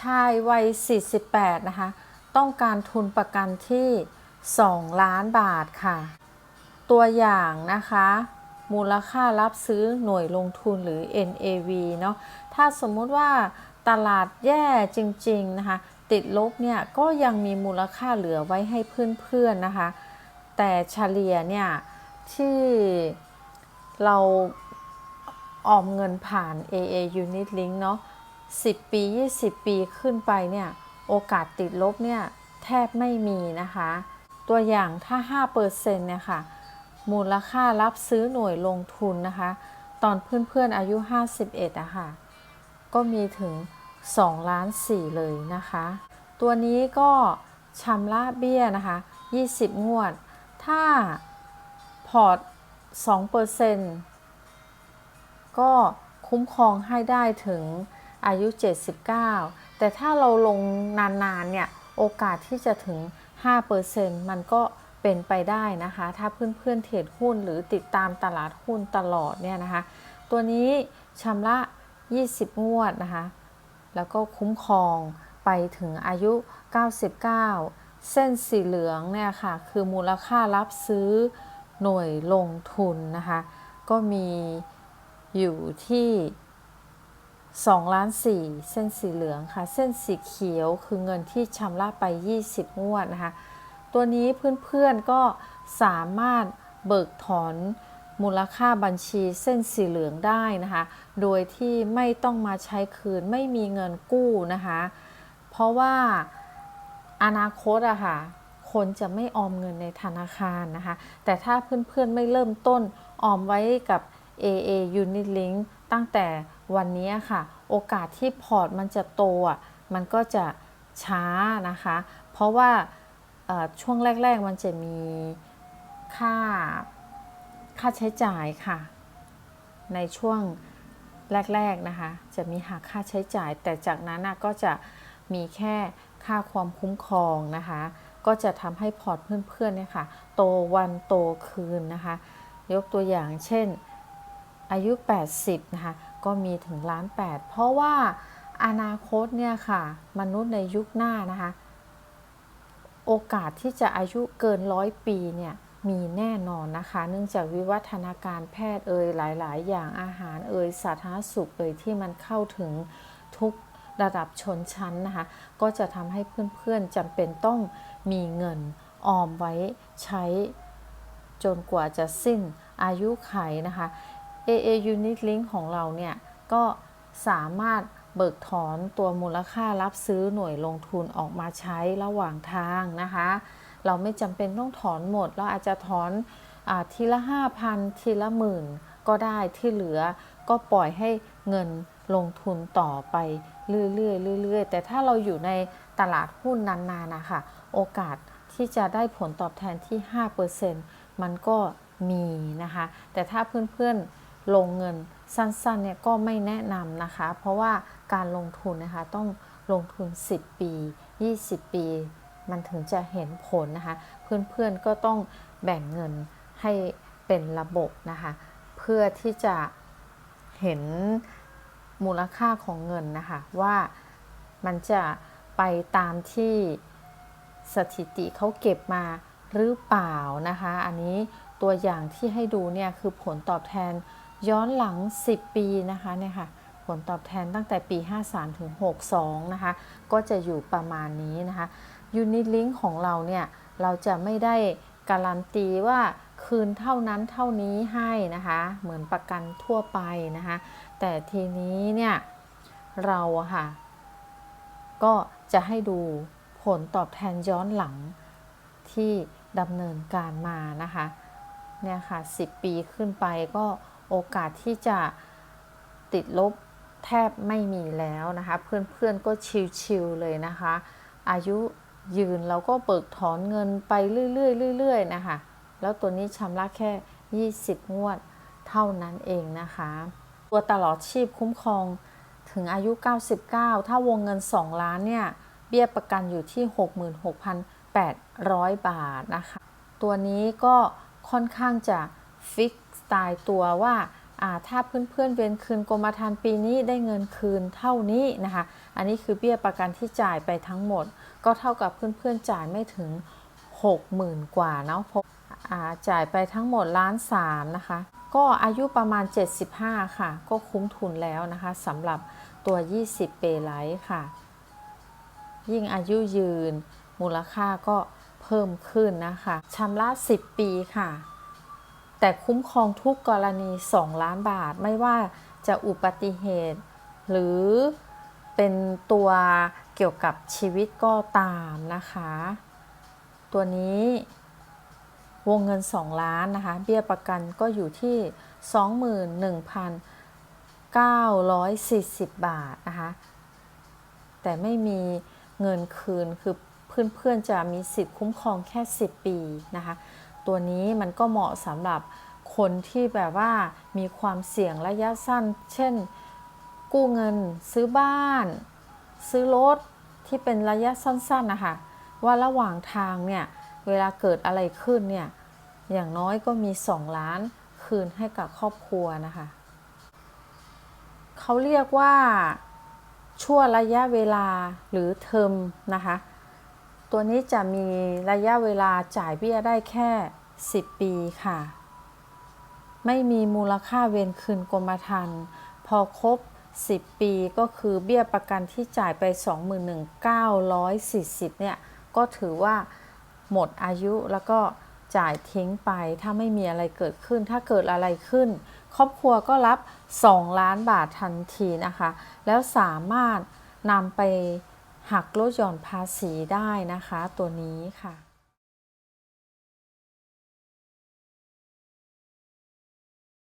ชายวัย 48 นะคะ ต้องการทุนประกันที่ 2 ล้านบาทค่ะ ตัวอย่างนะคะ มูลค่ารับซื้อหน่วยลงทุนหรือ NAV เนาะ ถ้าสมมุติว่าตลาดแย่จริง ๆ นะคะ ติดลบเนี่ย ก็ยังมีมูลค่าเหลือไว้ให้เพื่อน ๆ นะคะ แต่เฉลี่ยเนี่ย ที่เราออมเงินผ่าน AA Unit Link เนาะ 10 ปี 20 ปีขึ้นไปเนี่ยโอกาสติดลบเนี่ยแทบไม่มีนะคะ ตัวอย่างถ้า5%เนี่ยค่ะมูลค่ารับซื้อหน่วยลงทุนนะคะ ตอนเพื่อนๆอายุ 51อะค่ะก็มีถึง2ล้าน4เลยนะคะ ตัวนี้ก็ชำระเบี้ยนะคะ 20 งวด ถ้าพอร์ต2%ก็คุ้มครองให้ได้ถึง อายุ 79 แต่ถ้าเราลงนานๆเนี่ยโอกาสที่จะถึง 5%มันก็เป็นไปได้นะคะ ถ้าเพื่อนๆเทรดหุ้นหรือติดตามตลาดหุ้นตลอดเนี่ยนะคะ ตัวนี้ชำระ 20 งวดนะคะ แล้วก็คุ้มครองไปถึงอายุ 99 เส้นสีเหลืองเนี่ยค่ะ คือมูลค่ารับซื้อหน่วยลงทุนนะคะ ก็มีอยู่ที่ 2ล้าน4เส้นสีเหลืองค่ะ เส้นสีเขียวคือเงินที่ชำระไป 20 งวดนะคะ ตัวนี้เพื่อนๆก็สามารถเบิกถอนมูลค่าบัญชีเส้นสีเหลืองได้นะคะ โดยที่ไม่ต้องมาใช้คืนไม่มีเงินกู้นะคะ เพราะว่าอนาคตอะค่ะ คนจะไม่ออมเงินในธนาคารนะคะ แต่ถ้าเพื่อนๆไม่เริ่มต้นออมไว้กับ AA Unit Link ตั้งแต่วันนี้ค่ะ โอกาสที่พอร์ตมันจะโตอะมันก็จะช้านะคะ เพราะว่าช่วงแรก ๆ มันจะมีค่าค่าใช้จ่ายค่ะ ในช่วงแรก ๆ นะคะ จะมีหักค่าใช้จ่าย แต่จากนั้นก็จะมีแค่ค่าความคุ้มครองนะคะ ก็จะทำให้พอร์ตเพื่อนๆเนี่ยค่ะ โตวันโตคืนนะคะ ยกตัวอย่างเช่น อายุ 80 นะคะ ก็มีถึงล้าน8เพราะว่าอนาคตเนี่ยค่ะ มนุษย์ในยุคหน้านะคะ โอกาสที่จะอายุเกินร้อยปีเนี่ยมีแน่นอนนะคะ เนื่องจากวิวัฒนาการแพทย์เอ่ยหลาย ๆ อย่างอาหารเอ่ยสาธารณสุขเอ่ยที่มันเข้าถึงทุกระดับชนชั้นนะคะ ก็จะทำให้เพื่อน ๆจำเป็นต้องมีเงินออมไว้ใช้จนกว่าจะสิ้นอายุไขนะคะ AA Unit Link ของเราเนี่ย ก็สามารถเบิกถอนตัวมูลค่ารับซื้อหน่วยลงทุนออกมาใช้ระหว่างทางนะคะ เราไม่จำเป็นต้องถอนหมด เราอาจจะถอนอทีละ 5,000 ทีละหมื่นก็ได้ที่เหลือก็ปล่อยให้เงินลงทุนต่อไปเรื่อยๆเรื่อยๆ แต่ถ้าเราอยู่ในตลาดหุ้นนานๆนะคะโอกาสที่จะได้ผลตอบแทนที่ 5%มันก็มีนะคะ แต่ถ้าเพื่อนๆ ลงเงินสั้นๆเนี่ยก็ไม่แนะนำนะคะ เพราะว่าการลงทุนนะคะต้องลงทุน 10 ปี 20 ปี มันถึงจะเห็นผลนะคะ เพื่อนๆก็ต้องแบ่งเงินให้เป็นระบบนะคะ เพื่อที่จะเห็นมูลค่าของเงินนะคะว่ามันจะไปตามที่สถิติเขาเก็บมาหรือเปล่านะคะ อันนี้ตัวอย่างที่ให้ดูเนี่ยคือผลตอบแทน ย้อนหลัง 10 ปีนะคะเนี่ยค่ะผลตอบแทนตั้งแต่ปี 53 ถึง 62 นะคะ ก็จะอยู่ประมาณนี้นะคะ Unit Link ของเราเนี่ย เราจะไม่ได้การันตีว่าคืนเท่านั้นเท่านี้ให้นะคะ เหมือนประกันทั่วไปนะคะ แต่ทีนี้เนี่ย เราอะค่ะ ก็จะให้ดูผลตอบแทนย้อนหลังที่ดำเนินการมานะคะ เนี่ยค่ะ 10 ปีขึ้นไปก็ โอกาสที่จะติดลบแทบไม่มีแล้วนะคะ เพื่อนๆก็ชิวๆเลยนะคะ อายุยืนเราก็เบิกถอนเงินไปเรื่อยๆเรื่อยๆนะคะ แล้วตัวนี้ชำระแค่ 20 งวดเท่านั้นเองนะคะ ตัวตลอดชีพคุ้มครองถึงอายุ 99 ถ้าวงเงิน 2 ล้านเนี่ย เบี้ยประกันอยู่ที่ 66,800 บาทนะคะ ตัวนี้ก็ค่อนข้างจะฟิก ตายตัวว่าถ้าเพื่อนๆเวียนคืนกรมธรรม์ปีนี้ได้เงินคืนเท่านี้นะคะ อันนี้คือเบี้ยประกันที่จ่ายไปทั้งหมด ก็เท่ากับเพื่อนๆจ่ายไม่ถึง 60,000 กว่าเนาะเพราะอ่าจ่ายไปทั้งหมดล้านสามนะคะ ก็อายุประมาณ 75 ค่ะ ก็คุ้มทุนแล้วนะคะสำหรับตัว 20 เปไลท์ค่ะ ยิ่งอายุยืน มูลค่าก็เพิ่มขึ้นนะคะชำระ 10 ปีค่ะ แต่คุ้มครองทุกกรณี 2 ล้านบาท ไม่ว่าจะอุบัติเหตุ หรือเป็นตัวเกี่ยวกับชีวิตก็ตามนะคะ ตัวนี้วงเงิน 2 ล้านนะคะ เบี้ยประกันก็อยู่ที่ 21,940 บาทนะคะ แต่ไม่มีเงินคืนคือเพื่อนๆจะมีสิทธิ์คุ้มครองแค่ 10 ปีนะคะ ตัวนี้มันก็เหมาะสำหรับคนที่แบบว่ามีความเสี่ยงระยะสั้น เช่น กู้เงินซื้อบ้าน ซื้อรถที่เป็นระยะสั้นๆนะคะว่าระหว่างทางเนี่ย เวลาเกิดอะไรขึ้นเนี่ย อย่างน้อยก็มี 2 ล้านคืนให้กับครอบครัวนะคะ เขาเรียกว่าชั่วระยะเวลาหรือเทอมนะคะ ตัวนี้จะมีระยะเวลาจ่ายเบี้ยได้แค่ 10 ปีค่ะ ไม่มีมูลค่าเวรคืนกรมธรรม์พอครบ 10 ปีก็คือเบี้ยประกันที่จ่ายไป 21,940 เนี่ย ก็ถือว่าหมดอายุแล้วก็จ่ายทิ้งไปถ้าไม่มีอะไรเกิดขึ้น ถ้าเกิดอะไรขึ้น ครอบครัวก็รับ 2 ล้านบาททันทีนะคะ แล้วสามารถนำไป หักลดหย่อนภาษีได้นะคะ ตัวนี้ค่ะ